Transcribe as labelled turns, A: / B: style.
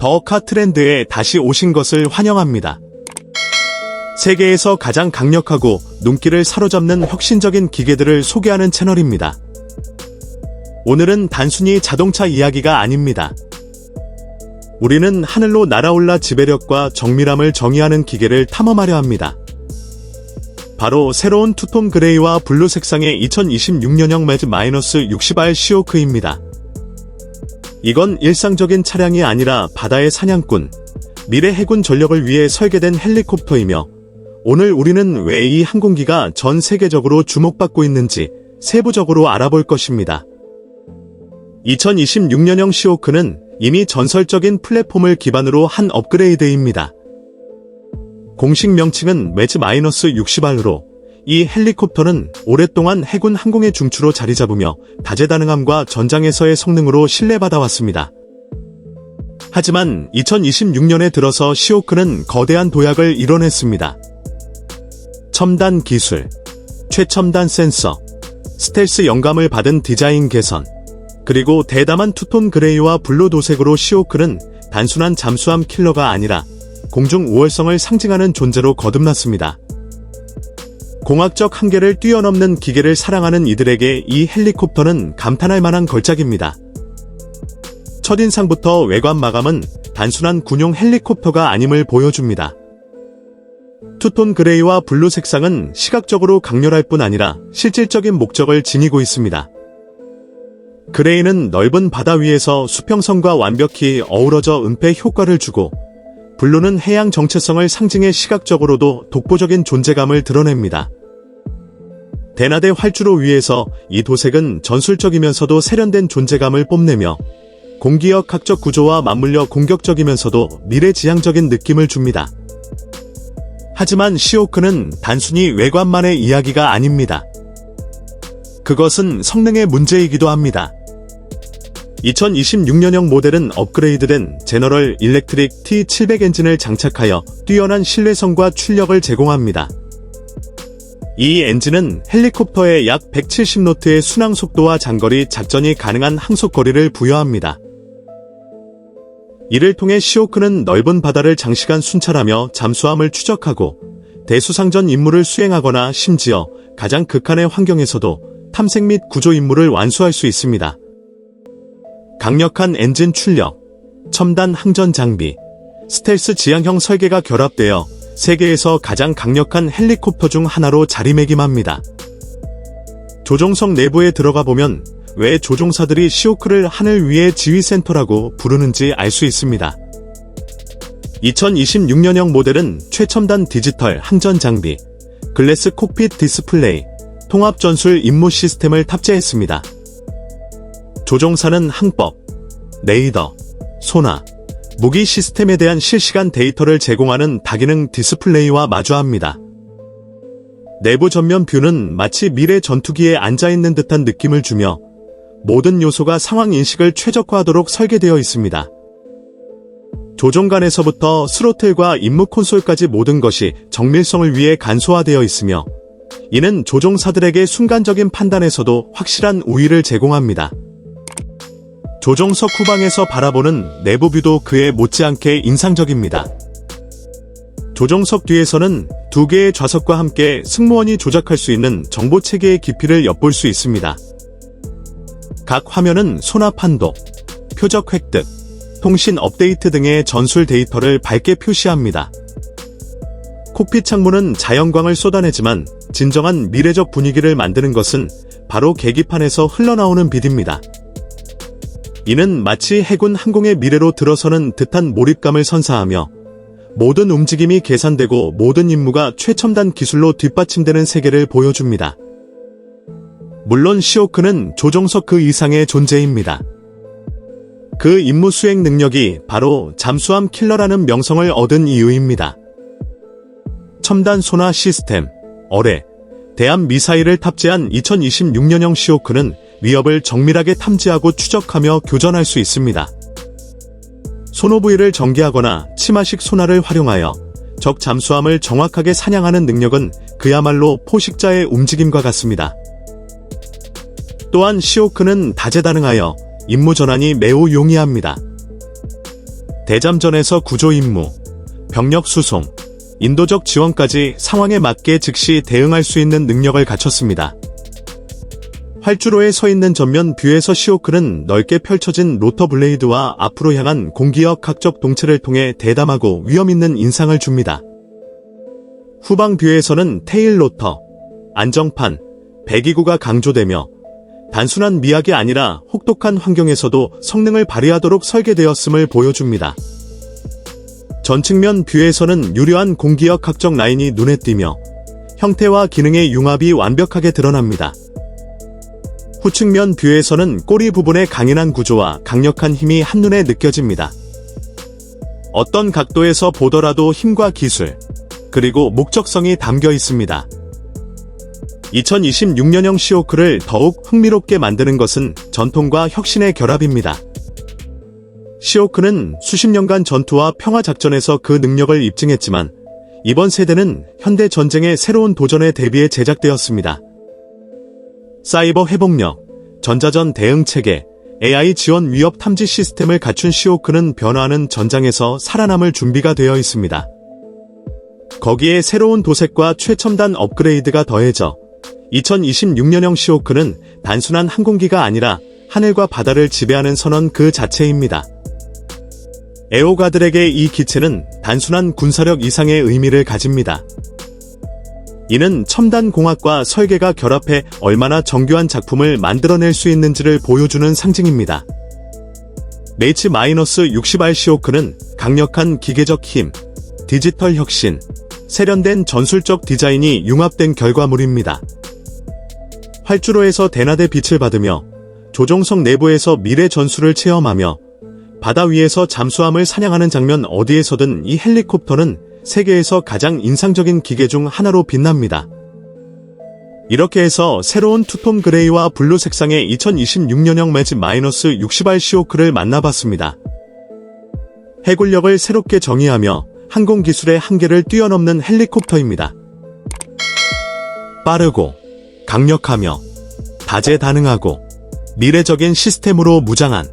A: 더카 트렌드에 다시 오신 것을 환영합니다. 세계에서 가장 강력하고 눈길을 사로잡는 혁신적인 기계들을 소개하는 채널입니다. 오늘은 단순히 자동차 이야기가 아닙니다. 우리는 하늘로 날아올라 지배력과 정밀함을 정의하는 기계를 탐험하려 합니다. 바로 새로운 투톤 그레이와 블루 색상의 2026년형 매즈 마이너스 60R 시오크입니다. 이건 일상적인 차량이 아니라 바다의 사냥꾼, 미래 해군 전력을 위해 설계된 헬리콥터이며 오늘 우리는 왜 이 항공기가 전 세계적으로 주목받고 있는지 세부적으로 알아볼 것입니다. 2026년형 시오크는 이미 전설적인 플랫폼을 기반으로 한 업그레이드입니다. 공식 명칭은 매즈 마이너스 60R로 이 헬리콥터는 오랫동안 해군 항공의 중추로 자리 잡으며 다재다능함과 전장에서의 성능으로 신뢰받아왔습니다. 하지만 2026년에 들어서 시오크는 거대한 도약을 이뤄냈습니다. 첨단 기술, 최첨단 센서, 스텔스 영감을 받은 디자인 개선, 그리고 대담한 투톤 그레이와 블루 도색으로 시오크는 단순한 잠수함 킬러가 아니라 공중 우월성을 상징하는 존재로 거듭났습니다. 공학적 한계를 뛰어넘는 기계를 사랑하는 이들에게 이 헬리콥터는 감탄할 만한 걸작입니다. 첫인상부터 외관 마감은 단순한 군용 헬리콥터가 아님을 보여줍니다. 투톤 그레이와 블루 색상은 시각적으로 강렬할 뿐 아니라 실질적인 목적을 지니고 있습니다. 그레이는 넓은 바다 위에서 수평선과 완벽히 어우러져 은폐 효과를 주고 블루는 해양 정체성을 상징해 시각적으로도 독보적인 존재감을 드러냅니다. 대나대 활주로 위에서 이 도색은 전술적이면서도 세련된 존재감을 뽐내며 공기역 각적 구조와 맞물려 공격적이면서도 미래지향적인 느낌을 줍니다. 하지만 시오크는 단순히 외관만의 이야기가 아닙니다. 그것은 성능의 문제이기도 합니다. 2026년형 모델은 업그레이드된 제너럴 일렉트릭 T700 엔진을 장착하여 뛰어난 신뢰성과 출력을 제공합니다. 이 엔진은 헬리콥터에 약 170노트의 순항 속도와 장거리 작전이 가능한 항속 거리를 부여합니다. 이를 통해 시오크는 넓은 바다를 장시간 순찰하며 잠수함을 추적하고 대수상전 임무를 수행하거나 심지어 가장 극한의 환경에서도 탐색 및 구조 임무를 완수할 수 있습니다. 강력한 엔진 출력, 첨단 항전 장비, 스텔스 지향형 설계가 결합되어 세계에서 가장 강력한 헬리콥터 중 하나로 자리매김합니다. 조종석 내부에 들어가 보면 왜 조종사들이 시오크를 하늘 위의 지휘센터라고 부르는지 알 수 있습니다. 2026년형 모델은 최첨단 디지털 항전 장비, 글래스 콕핏 디스플레이, 통합 전술 임무 시스템을 탑재했습니다. 조종사는 항법, 레이더, 소나, 무기 시스템에 대한 실시간 데이터를 제공하는 다기능 디스플레이와 마주합니다. 내부 전면 뷰는 마치 미래 전투기에 앉아있는 듯한 느낌을 주며 모든 요소가 상황 인식을 최적화하도록 설계되어 있습니다. 조종관에서부터 스로틀과 임무 콘솔까지 모든 것이 정밀성을 위해 간소화되어 있으며 이는 조종사들에게 순간적인 판단에서도 확실한 우위를 제공합니다. 조종석 후방에서 바라보는 내부 뷰도 그에 못지않게 인상적입니다. 조종석 뒤에서는 두 개의 좌석과 함께 승무원이 조작할 수 있는 정보 체계의 깊이를 엿볼 수 있습니다. 각 화면은 소납 한도, 표적 획득, 통신 업데이트 등의 전술 데이터를 밝게 표시합니다. 콕핏 창문은 자연광을 쏟아내지만 진정한 미래적 분위기를 만드는 것은 바로 계기판에서 흘러나오는 빛입니다. 이는 마치 해군 항공의 미래로 들어서는 듯한 몰입감을 선사하며 모든 움직임이 계산되고 모든 임무가 최첨단 기술로 뒷받침되는 세계를 보여줍니다. 물론 시오크는 조종석 그 이상의 존재입니다. 그 임무 수행 능력이 바로 잠수함 킬러라는 명성을 얻은 이유입니다. 첨단 소나 시스템, 어뢰, 대함 미사일을 탑재한 2026년형 시오크는 위협을 정밀하게 탐지하고 추적하며 교전할 수 있습니다. 소노 부위를 전개하거나 치마식 소나를 활용하여 적 잠수함을 정확하게 사냥하는 능력은 그야말로 포식자의 움직임과 같습니다. 또한 시오크는 다재다능하여 임무 전환이 매우 용이합니다. 대잠전에서 구조 임무, 병력 수송, 인도적 지원까지 상황에 맞게 즉시 대응할 수 있는 능력을 갖췄습니다. 활주로에 서 있는 전면 뷰에서 시오크는 넓게 펼쳐진 로터 블레이드와 앞으로 향한 공기역 각적 동체를 통해 대담하고 위험 있는 인상을 줍니다. 후방 뷰에서는 테일 로터, 안정판, 배기구가 강조되며 단순한 미학이 아니라 혹독한 환경에서도 성능을 발휘하도록 설계되었음을 보여줍니다. 전측면 뷰에서는 유려한 공기역 각적 라인이 눈에 띄며 형태와 기능의 융합이 완벽하게 드러납니다. 후측면 뷰에서는 꼬리 부분의 강인한 구조와 강력한 힘이 한눈에 느껴집니다. 어떤 각도에서 보더라도 힘과 기술, 그리고 목적성이 담겨 있습니다. 2026년형 시오크를 더욱 흥미롭게 만드는 것은 전통과 혁신의 결합입니다. 시오크는 수십 년간 전투와 평화 작전에서 그 능력을 입증했지만 이번 세대는 현대 전쟁의 새로운 도전에 대비해 제작되었습니다. 사이버 회복력, 전자전 대응 체계, AI 지원 위협 탐지 시스템을 갖춘 시오크는 변화하는 전장에서 살아남을 준비가 되어 있습니다. 거기에 새로운 도색과 최첨단 업그레이드가 더해져 2026년형 시오크는 단순한 항공기가 아니라 하늘과 바다를 지배하는 선원 그 자체입니다. 애호가들에게 이 기체는 단순한 군사력 이상의 의미를 가집니다. 이는 첨단 공학과 설계가 결합해 얼마나 정교한 작품을 만들어낼 수 있는지를 보여주는 상징입니다. H-60R 시오크는 강력한 기계적 힘, 디지털 혁신, 세련된 전술적 디자인이 융합된 결과물입니다. 활주로에서 대나대 빛을 받으며 조종석 내부에서 미래 전술을 체험하며 바다 위에서 잠수함을 사냥하는 장면 어디에서든 이 헬리콥터는 세계에서 가장 인상적인 기계 중 하나로 빛납니다. 이렇게 해서 새로운 투톤 그레이와 블루 색상의 2026년형 매지 마이너스 60R 시오크를 만나봤습니다. 해골력을 새롭게 정의하며 항공 기술의 한계를 뛰어넘는 헬리콥터입니다. 빠르고 강력하며 다재다능하고 미래적인 시스템으로 무장한